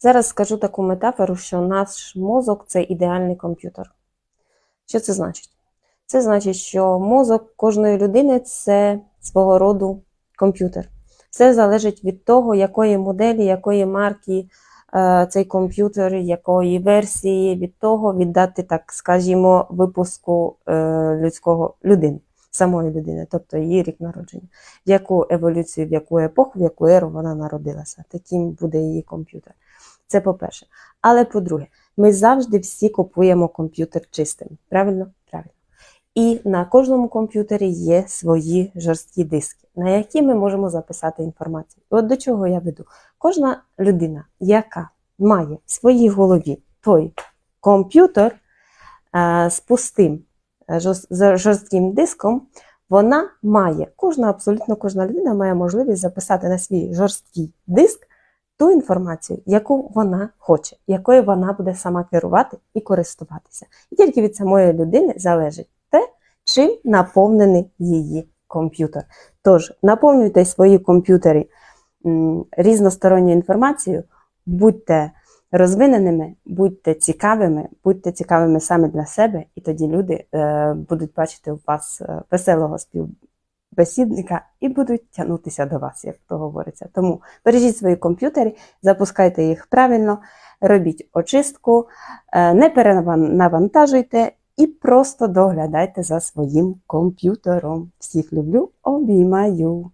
Зараз скажу таку метафору, що наш мозок це ідеальний комп'ютер. Що це значить? Це значить, що мозок кожної людини це свого роду комп'ютер. Все залежить від того, якої моделі, якої марки е, цей комп'ютер, якої версії, від того віддати, так скажімо, випуску е, людського людини, самої людини, тобто її рік народження, в яку еволюцію, в яку епоху, в яку еру вона народилася. Таким буде її комп'ютер. Це по-перше. Але по-друге, ми завжди всі купуємо комп'ютер чистим. Правильно? Правильно. І на кожному комп'ютері є свої жорсткі диски, на які ми можемо записати інформацію. І от до чого я веду? Кожна людина, яка має в своїй голові той комп'ютер е, з пустим е, жорстким диском, вона має, кожна, абсолютно кожна людина має можливість записати на свій жорсткий диск ту інформацію, яку вона хоче, якою вона буде сама керувати і користуватися. І тільки від самої людини залежить те, чим наповнений її комп'ютер. Тож наповнюйте свої комп'ютери різносторонньою інформацією, будьте розвиненими, будьте цікавими, будьте цікавими саме для себе, і тоді люди е, будуть бачити у вас е, веселого співбесідника і будуть тягнутися до вас, як то говориться. Тому бережіть свої комп'ютери, запускайте їх правильно, робіть очистку, е, не перенавантажуйте і просто доглядайте за своїм комп'ютером. Всіх люблю, обіймаю.